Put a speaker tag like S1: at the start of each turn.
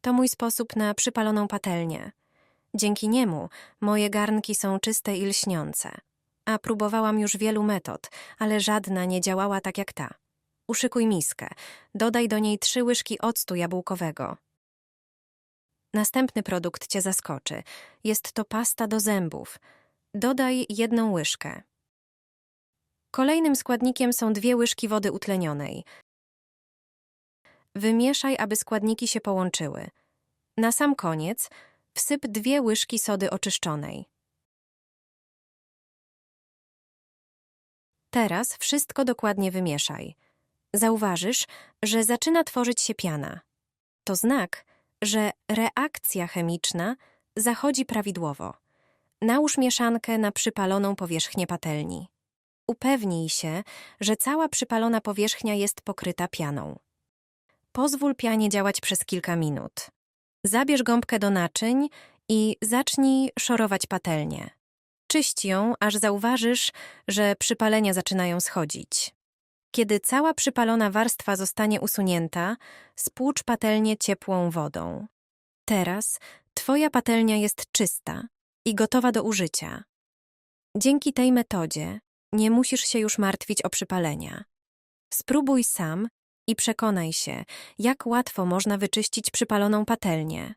S1: To mój sposób na przypaloną patelnię. Dzięki niemu moje garnki są czyste i lśniące. A próbowałam już wielu metod, ale żadna nie działała tak jak ta. Uszykuj miskę. Dodaj do niej trzy łyżki octu jabłkowego. Następny produkt cię zaskoczy. Jest to pasta do zębów. Dodaj jedną łyżkę. Kolejnym składnikiem są dwie łyżki wody utlenionej. Wymieszaj, aby składniki się połączyły. Na sam koniec wsyp dwie łyżki sody oczyszczonej. Teraz wszystko dokładnie wymieszaj. Zauważysz, że zaczyna tworzyć się piana. To znak, że reakcja chemiczna zachodzi prawidłowo. Nałóż mieszankę na przypaloną powierzchnię patelni. Upewnij się, że cała przypalona powierzchnia jest pokryta pianą. Pozwól pianie działać przez kilka minut. Zabierz gąbkę do naczyń i zacznij szorować patelnię. Czyść ją, aż zauważysz, że przypalenia zaczynają schodzić. Kiedy cała przypalona warstwa zostanie usunięta, spłucz patelnię ciepłą wodą. Teraz twoja patelnia jest czysta i gotowa do użycia. Dzięki tej metodzie nie musisz się już martwić o przypalenia. Spróbuj sam i przekonaj się, jak łatwo można wyczyścić przypaloną patelnię.